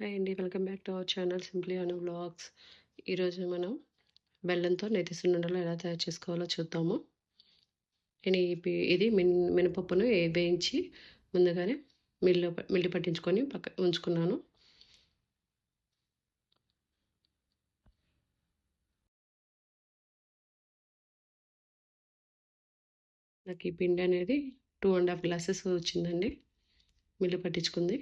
Hi అండి. Welcome back to our channel simply Anu blogs ఈరోజు మనం బెల్లంతో నేతి సున్నుండలు ఎలా తయారు చేసుకోవాలో చూద్దాము. నేను ఈ పి ఇది మిన్ మినపప్పును వేయించి ముందుగానే మిల్లు మిల్లు మిల్లి పట్టించుకొని పక్క ఉంచుకున్నాను. నాకు ఈ పిండి అనేది టూ అండ్ హాఫ్ గ్లాసెస్ వచ్చిందండి. మిల్లు పట్టించుకుంది.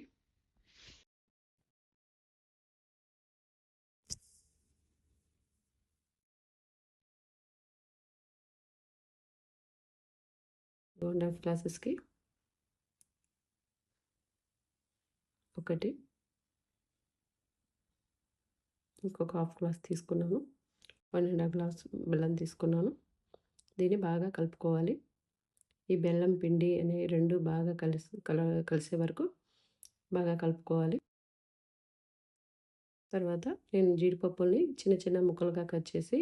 టూ అండ్ హాఫ్ గ్లాసెస్‌కి ఒకటి ఇంకొక హాఫ్ గ్లాస్ తీసుకున్నాను. 1 ½ గ్లాస్ బెల్లం తీసుకున్నాను. దీన్ని బాగా కలుపుకోవాలి. ఈ బెల్లం పిండి అనే రెండు బాగా కలిసి కల కలిసే వరకు బాగా కలుపుకోవాలి. తర్వాత నేను జీడిపప్పుల్ని చిన్న చిన్న ముక్కలుగా కట్ చేసి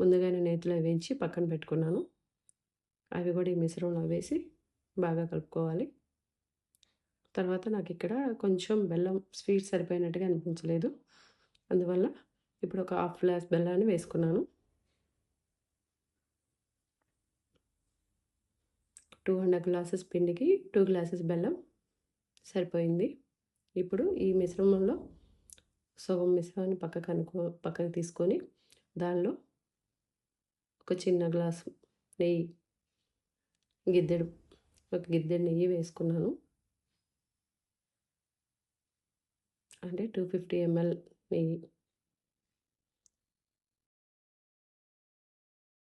ముందుగానే నేతిలో వేయించి పక్కన పెట్టుకున్నాను. అవి కూడా ఈ మిశ్రమంలో వేసి బాగా కలుపుకోవాలి. తర్వాత నాకు ఇక్కడ కొంచెం బెల్లం స్వీట్ సరిపోయినట్టుగా అనిపించలేదు. అందువల్ల ఇప్పుడు ఒక హాఫ్ గ్లాస్ బెల్లాన్ని వేసుకున్నాను. టూ హండ్రెడ్ గ్లాసెస్ పిండికి టూ గ్లాసెస్ బెల్లం సరిపోయింది. ఇప్పుడు ఈ మిశ్రమంలో సగం మిశ్రమాన్ని పక్కకు అనుకో పక్కకు తీసుకొని దానిలో ఒక చిన్న గ్లాసు నెయ్యి గిద్దెడు ఒక గిద్దెడు నెయ్యి వేసుకున్నాను. అంటే 250 ఎంఎల్ నెయ్యి.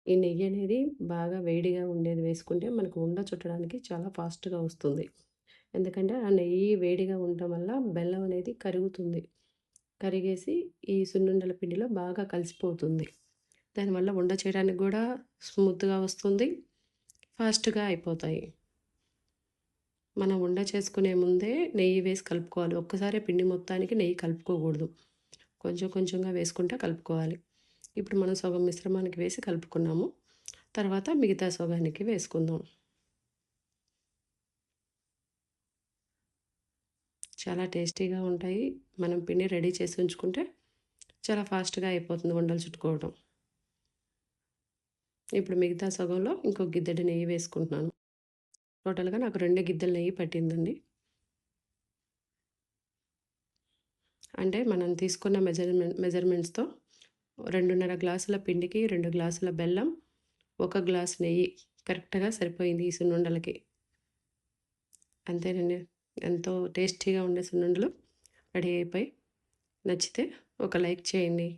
ఈ నెయ్యి అనేది బాగా వేడిగా ఉండేది వేసుకుంటే మనకు ఉండ చుట్టడానికి చాలా ఫాస్ట్‌గా వస్తుంది. ఎందుకంటే ఆ నెయ్యి వేడిగా ఉండటం వల్ల బెల్లం అనేది కరుగుతుంది. కరిగేసి ఈ సున్నుండల పిండిలో బాగా కలిసిపోతుంది. దానివల్ల ఉండ చేయడానికి కూడా స్మూత్‌గా వస్తుంది. ఫాస్ట్‌గా అయిపోతాయి. మనం ఉండ చేసుకునే ముందే నెయ్యి వేసి కలుపుకోవాలి. ఒక్కసారే పిండి మొత్తానికి నెయ్యి కలుపుకోకూడదు. కొంచెం కొంచెంగా వేసుకుంటే కలుపుకోవాలి. ఇప్పుడు మనం సగం మిశ్రమానికి వేసి కలుపుకున్నాము. తర్వాత మిగతా సగానికి వేసుకుందాం. చాలా టేస్టీగా ఉంటాయి. మనం పిండి రెడీ చేసి ఉంచుకుంటే చాలా ఫాస్ట్‌గా అయిపోతుంది ఉండలు చుట్టుకోవడం. ఇప్పుడు మిగతా సగంలో ఇంకో గిద్దెడు నెయ్యి వేసుకుంటున్నాను. టోటల్‌గా నాకు రెండే గిద్దెల నెయ్యి పట్టిందండి. అంటే మనం తీసుకున్న మెజర్‌మెంట్ మెజర్‌మెంట్స్‌తో 2:30 గ్లాసుల పిండికి రెండు గ్లాసుల బెల్లం, ఒక గ్లాస్ నెయ్యి కరెక్ట్‌గా సరిపోయింది ఈ సున్నుండలకి. అంతేనండి. ఎంతో టేస్టీగా ఉండే సున్నుండలు రెడీ అయిపోయి నచ్చితే ఒక లైక్ చేయండి.